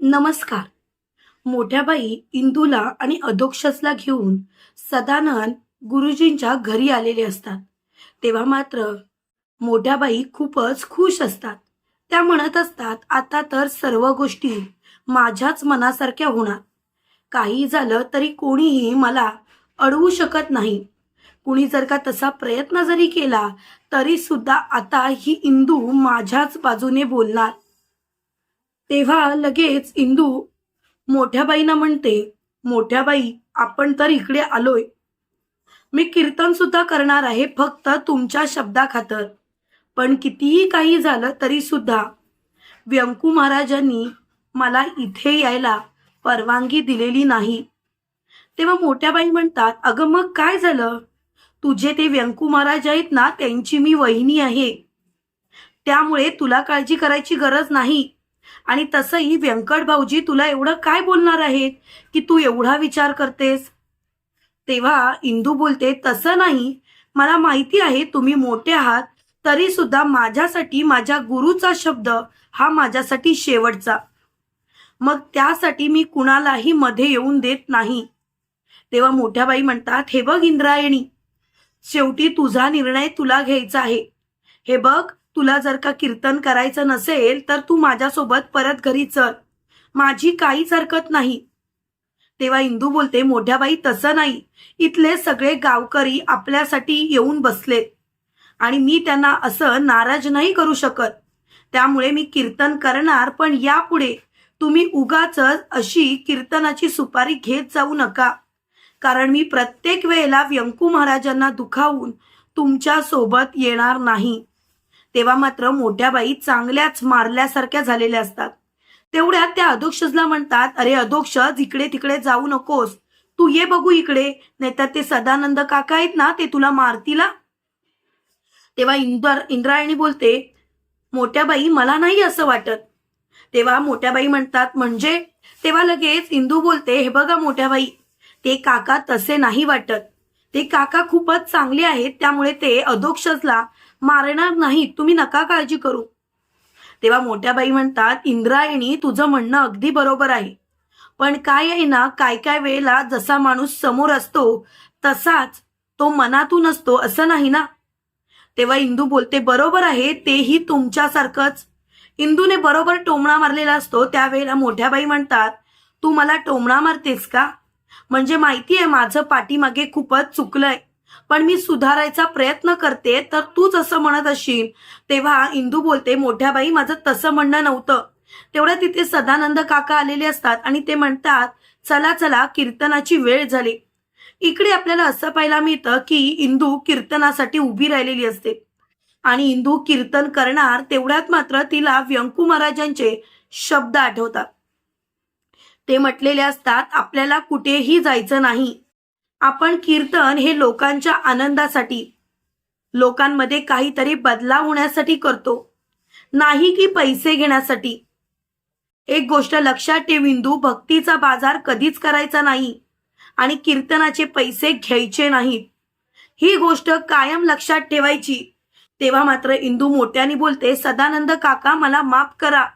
नमस्कार. मोठ्या बाई इंदूला आणि अधोक्षसला घेऊन सदानंद गुरुजींच्या घरी आलेले असतात. तेव्हा मात्र मोठ्या बाई खूपच खुश असतात. त्या म्हणत असतात आता तर सर्व गोष्टी माझ्याच मनासारख्या होणार. काही झालं तरी कोणीही मला अडवू शकत नाही. कुणी जर का तसा प्रयत्न जरी केला तरी सुद्धा आता ही इंदू माझ्याच बाजूने बोलणार. तेव्हा लगेच इंदू मोठ्याबाईंना म्हणते मोठ्या बाई आपण तर इकडे आलोय. मी कीर्तन सुद्धा करणार आहे फक्त तुमच्या शब्दाखातर. पण कितीही काही झालं तरी सुद्धा व्यंकू महाराजांनी मला इथे यायला परवानगी दिलेली नाही. तेव्हा मोठ्याबाई म्हणतात अगं मग काय झालं? तुझे ते व्यंकू महाराज आहेत ना त्यांची मी वहिनी आहे. त्यामुळे तुला काळजी करायची गरज नाही. आणि तसंही व्यंकट भाऊजी तुला एवढं काय बोलणार आहेत की तू एवढा विचार करतेस? तेव्हा इंदू बोलते तसं नाही. मला माहिती आहे तुम्ही मोठे आहात तरी सुद्धा माझ्यासाठी माझ्या गुरुचा शब्द हा माझ्यासाठी शेवटचा. मग त्यासाठी मी कुणालाही मध्ये येऊन देत नाही. तेव्हा मोठ्या बाई म्हणतात हे बघ इंद्रायणी शेवटी तुझा निर्णय तुला घ्यायचा आहे. हे बघ तुला जर का कीर्तन करायचं नसेल तर तू माझ्यासोबत परत घरी चल. माझी काहीच हरकत नाही. तेव्हा इंदू बोलते मोठ्या बाई तसं नाही. इथले सगळे गावकरी आपल्यासाठी येऊन बसलेत आणि मी त्यांना असं नाराज नाही करू शकत. त्यामुळे मी कीर्तन करणार पण यापुढे तुम्ही उगाच अशी कीर्तनाची सुपारी घेत जाऊ नका. कारण मी प्रत्येक वेळेला व्यंकू महाराजांना दुखावून तुमच्यासोबत येणार नाही. तेव्हा मात्र मोठ्या बाई चांगल्याच मारल्यासारख्या झालेल्या असतात. तेवढ्यात त्या अधोक्षजला म्हणतात अरे अधोक्षज इकडे तिकडे जाऊ नकोस. तू ये बघू इकडे. नाहीतर ते सदानंद काका आहेत ना ते तुला मारतीला तेव्हा इंद्र इंद्रायणी बोलते मोठ्या बाई मला नाही असं वाटत. तेव्हा मोठ्या बाई म्हणतात म्हणजे? तेव्हा लगेच इंदू बोलते हे बघा मोठ्या बाई ते काका तसे नाही वाटत. ते काका खूपच चांगले आहेत त्यामुळे ते अधोक्षजला मारणार नाही तुम्ही नका काळजी करू. तेव्हा मोठ्या बाई म्हणतात इंद्रायणी तुझं म्हणणं अगदी बरोबर आहे. पण काय आहे ना काय काय वेळेला जसा माणूस समोर असतो तसाच तो मनातून असतो असं नाही ना? तेव्हा इंदू बोलते बरोबर आहे तेही तुमच्यासारखंच. इंदूने बरोबर टोमणा मारलेला असतो त्यावेळेला मोठ्या बाई म्हणतात तू मला टोमणा मारतेस का? म्हणजे माहिती आहे माझं पाठीमागे खूपच चुकलंय. पण मी सुधारायचा प्रयत्न करते तर तूच असं म्हणत असशील. तेव्हा इंदू बोलते मोठ्या बाई माझं तसं म्हणणं नव्हतं. तेवढ्या तिथे सदानंद काका आलेले असतात आणि ते म्हणतात चला चला कीर्तनाची वेळ झाली. इकडे आपल्याला असं पाहायला मिळतं की इंदू कीर्तनासाठी उभी राहिलेली असते. आणि इंदू कीर्तन करणार तेवढ्यात मात्र तिला व्यंकू महाराजांचे शब्द आठवतात. ते म्हटलेले असतात आपल्याला कुठेही जायचं नाही. आपण कीर्तन हे लोकांच्या आनंदासाठी लोकांमध्ये काहीतरी बदलाव होण्यासाठी करतो. नाही की पैसे घेण्यासाठी. एक गोष्ट लक्षात ठेव इंदू भक्तीचा बाजार कधीच करायचा नाही आणि कीर्तनाचे पैसे घ्यायचे नाहीत. ही गोष्ट कायम लक्षात ठेवायची. तेव्हा मात्र इंदू मोठ्याने बोलते सदानंद काका मला माफ करा.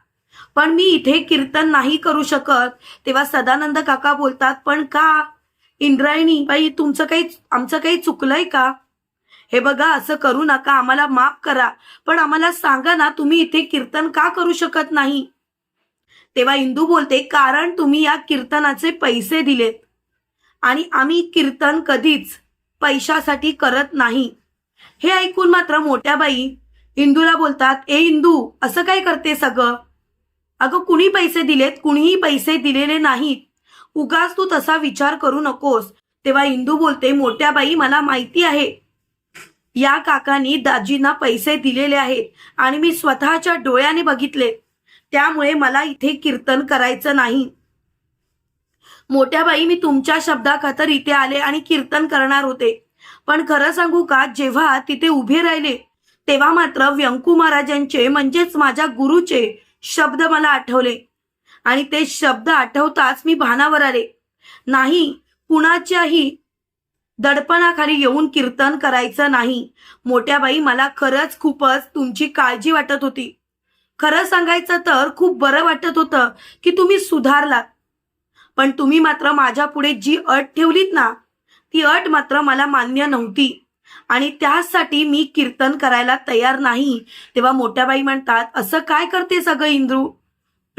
पण मी इथे कीर्तन नाही करू शकत. तेव्हा सदानंद काका बोलतात पण का? इंद्रायणी बाई तुमचं काही आमचं काही चुकलंय का? हे बघा असं करू नका आम्हाला माफ करा. पण आम्हाला सांगा ना तुम्ही इथे कीर्तन का करू शकत नाही? तेव्हा इंदू बोलते कारण तुम्ही या कीर्तनाचे पैसे दिलेत आणि आम्ही कीर्तन कधीच पैशासाठी करत नाही. हे ऐकून मात्र मोठ्या बाई इंदूला बोलतात ए इंदू असं काय करते सगळं अगं कुणी पैसे दिलेत? कुणीही पैसे दिलेले नाहीत. उगाच तू तसा विचार करू नकोस. तेव्हा इंदू बोलते मोठ्या बाई मला माहिती आहे. या काकांनी दाजींना पैसे दिलेले आहेत आणि मी स्वतःच्या डोळ्याने बघितले. त्यामुळे मला इथे कीर्तन करायचं नाही. मोठ्या बाई मी तुमच्या शब्दाखातर इथे आले आणि कीर्तन करणार होते. पण खरं सांगू का जेव्हा तिथे उभे राहिले तेव्हा मात्र व्यंकू महाराजांचे म्हणजेच माझ्या गुरुचे शब्द मला आठवले. आणि ते शब्द आठवताच मी भानावर आले. नाही कुणाच्याही दडपणाखाली येऊन कीर्तन करायचं नाही. मोठ्या बाई मला खरंच खूपच तुमची काळजी वाटत होती. खरं सांगायचं तर खूप बरं वाटत होतं की तुम्ही सुधारलात. पण तुम्ही मात्र माझ्या पुढे जी अट ठेवलीत ना ती अट मात्र मला मान्य नव्हती. आणि त्यासाठी मी कीर्तन करायला तयार नाही. तेव्हा मोठ्याबाई म्हणतात असं काय करते सगळं इंद्रू?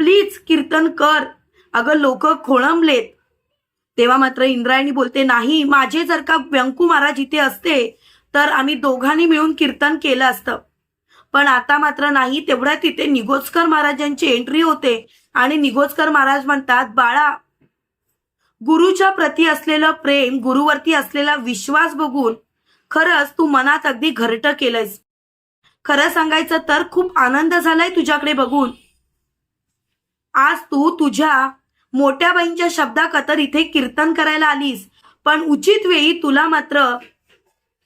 प्लीज कीर्तन कर. अगं लोक खोळंबलेत. तेव्हा मात्र इंद्रायणी बोलते नाही माझे जर का व्यंकू महाराज इथे असते तर आम्ही दोघांनी मिळून कीर्तन केलं असतं. पण आता मात्र नाही तेवढ्या तिथे निगोजकर महाराजांची एंट्री होते आणि निगोजकर महाराज म्हणतात बाळा गुरुच्या प्रती असलेलं प्रेम गुरुवरती असलेला विश्वास बघून खरंच तू मनात अगदी घरट केलंयस. खरं सांगायचं तर खूप आनंद झालाय तुझ्याकडे बघून. आज तू तुझ्या मोठ्या बाईंच्या शब्दाकतर इथे कीर्तन करायला आलीस. पण उचित वेळी तुला मात्र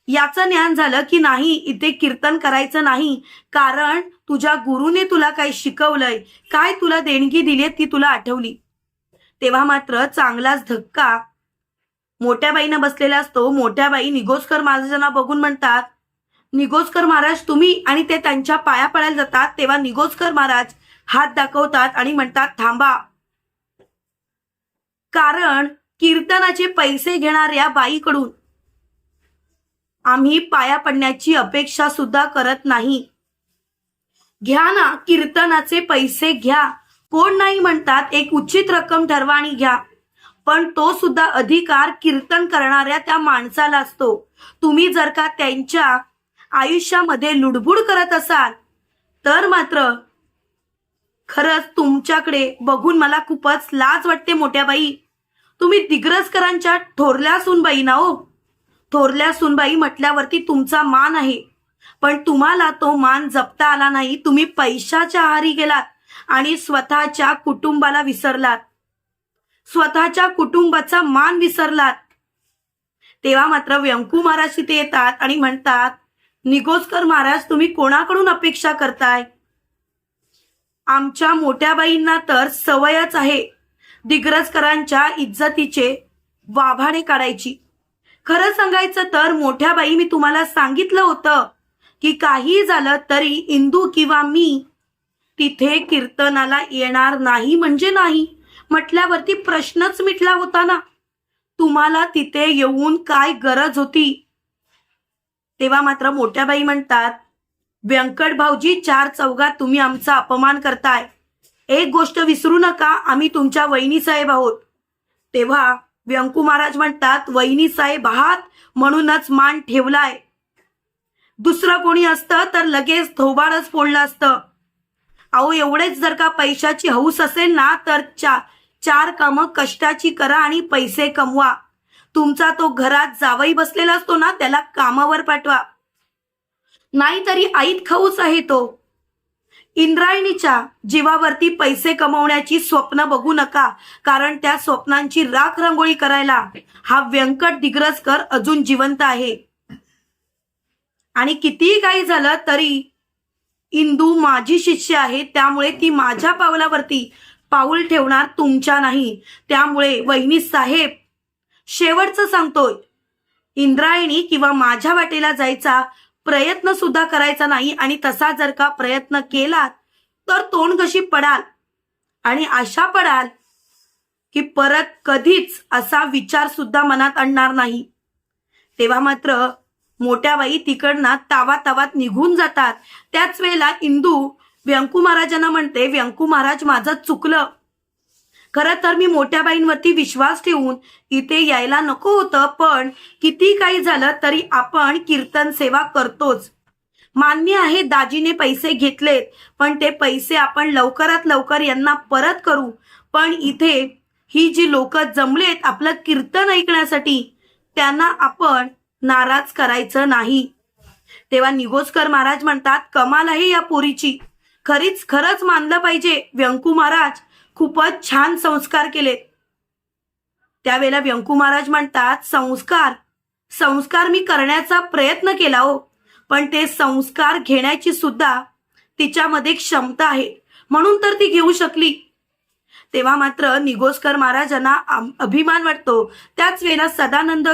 याचं ज्ञान झालं की नाही इथे कीर्तन करायचं नाही. कारण तुझ्या गुरुने तुला काय शिकवलंय. काय तुला देणगी दिली ती तुला आठवली. तेव्हा मात्र चांगलाच धक्का मोठ्या बाईनं बसलेला असतो. मोठ्या बाई निगोजकर महाराजांना बघून म्हणतात निगोजकर महाराज तुम्ही आणि ते त्यांच्या पाया पडायला जातात. तेव्हा निगोजकर महाराज हात दाखवतात आणि म्हणतात थांबा. कारण कीर्तनाचे पैसे घेणाऱ्या बाईकडून आम्ही पाया पडण्याची अपेक्षा सुद्धा करत नाही. घ्या ना कीर्तनाचे पैसे घ्या. कोण नाही म्हणतात एक उचित रक्कम ठरवा आणि घ्या. पण तो सुद्धा अधिकार कीर्तन करणाऱ्या त्या माणसाला असतो. तुम्ही जर का त्यांच्या आयुष्यामध्ये लुडबुड करत असाल तर मात्र खरंच तुमच्याकडे बघून मला खूपच लाज वाटते मोठ्या बाई तुम्ही दिग्रजकरांच्या थोरल्या सुनबाई ना हो. थोरल्या सुनबाई म्हटल्यावरती तुमचा मान आहे. पण तुम्हाला तो मान जपता आला नाही तुम्ही पैशाच्या आहारी गेलात आणि स्वतःच्या कुटुंबाला विसरलात. स्वतःच्या कुटुंबाचा मान विसरलात. तेव्हा मात्र व्यंकू महाराज तिथे येतात आणि म्हणतात निगोजकर महाराज तुम्ही कोणाकडून अपेक्षा करताय? आमच्या मोठ्याबाईंना तर सवयच आहे दिग्रजकरांच्या इज्जतीचे वाभाडे काढायची. खरं सांगायचं तर मोठ्याबाई मी तुम्हाला सांगितलं होतं की काही झालं तरी इंदू किंवा मी तिथे कीर्तनाला येणार नाही म्हणजे नाही. म्हटल्यावरती प्रश्नच मिटला होता ना. तुम्हाला तिथे येऊन काय गरज होती? तेव्हा मात्र मोठ्याबाई म्हणतात व्यंकट भाऊजी चार चौघात तुम्ही आमचा अपमान करताय. एक गोष्ट विसरू नका आम्ही तुमच्या वहिनी साहेब आहोत. तेव्हा व्यंकू महाराज म्हणतात वहिनी साहेब आहात म्हणूनच मान ठेवलाय. दुसरं कोणी असतं तर लगेच थोबाडच फोडलं असतं. अहो एवढेच जर का पैशाची हौस असेल ना तर चा चार कामं कष्टाची करा आणि पैसे कमवा. तुमचा तो घरात जावई बसलेला असतो ना त्याला कामावर पाठवा. नाहीतरी आईत खाऊच आहे तो. इंद्रायणीच्या जीवावरती पैसे कमवण्याची स्वप्न बघू नका कारण त्या स्वप्नांची राख रांगोळी करायला हा व्यंकट दिग्रजकर अजून जिवंत आहे. आणि कितीही काही झालं तरी इंदू माझी शिष्य आहे त्यामुळे ती माझ्या पावलावरती पाऊल ठेवणार तुमच्या नाही. त्यामुळे वहिनी साहेब शेवटचं सांगतोय. इंद्रायणी किंवा माझ्या वाटेला जायचा प्रयत्न सुद्धा करायचा नाही आणि तसा जर का प्रयत्न केलात तर तोंड कशी पडाल? आणि आशा पडाल की परत कधीच असा विचार सुद्धा मनात आणणार नाही. तेव्हा मात्र मोठ्या बाई तिकडनं तावा तावात निघून जातात. त्याच वेळेला इंदू व्यंकू महाराजांना म्हणते व्यंकू महाराज माझं चुकलं. खरं तर मी मोठ्या बाईंवरती विश्वास ठेवून इथे यायला नको होतं पण किती काही झालं तरी आपण कीर्तन सेवा करतोच. मान्य आहे दाजीने पैसे घेतलेत पण ते पैसे आपण लवकरात लवकर यांना परत करू. पण इथे ही जी लोक जमलेत आपलं कीर्तन ऐकण्यासाठी त्यांना आपण नाराज करायचं नाही. तेव्हा निगोजकर महाराज म्हणतात कमाल आहे या पोरीची. खरीच खरंच मानलं पाहिजे व्यंकू महाराज. खूपच छान संस्कार केलेत त्यावेळेला व्यंकू महाराज म्हणतात संस्कार संस्कार मी करण्याचा प्रयत्न केला हो पण ते संस्कार घेण्याची सुद्धा तिच्यामध्ये क्षमता आहे. म्हणून तर ती घेऊ शकली. तेव्हा मात्र निगोसकर महाराजांना आम- अभिमान वाटतो. त्याच वेळेला सदानंद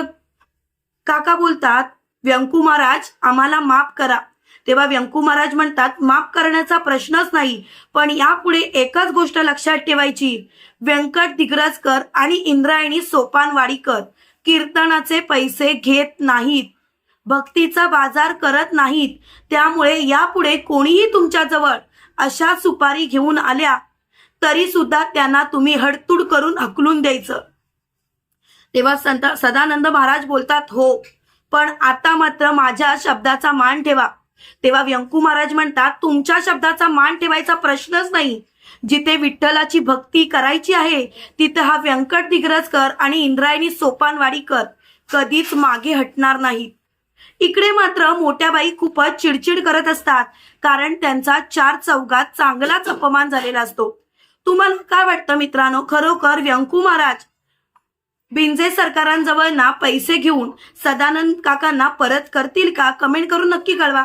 काका बोलतात व्यंकू महाराज आम्हाला माफ करा. तेव्हा व्यंकू महाराज म्हणतात माफ करण्याचा प्रश्नच नाही पण यापुढे एकच गोष्ट लक्षात ठेवायची. व्यंकट दिग्रजकर आणि इंद्रायणी सोपानवाडीकर कीर्तनाचे पैसे घेत नाहीत. भक्तीचा बाजार करत नाहीत. त्यामुळे यापुढे कोणीही तुमच्याजवळ अशा सुपारी घेऊन आल्या तरी सुद्धा त्यांना तुम्ही हडतुड करून हकलून द्यायचं. तेव्हा संत सदानंद महाराज बोलतात हो पण आता मात्र माझ्या शब्दाचा मान ठेवा. तेव्हा व्यंकू महाराज म्हणतात तुमच्या शब्दाचा मान ठेवायचा प्रश्नच नाही. जिथे विठ्ठलाची भक्ती करायची आहे तिथे हा व्यंकट दिग्रजकर आणि इंद्रायणी सोपानवाडीकर कधीच मागे हटणार नाहीत. इकडे मात्र मोठ्या बाई खूपच चिडचिड करत असतात कारण त्यांचा चार चौघात चांगलाच अपमान झालेला असतो. तुम्हाला काय वाटतं मित्रांनो? खरोखर व्यंकू महाराज बिंजे सरकारांजवळ ना पैसे घेऊन सदानंद काकांना परत करतील का? कमेंट करून नक्की कळवा.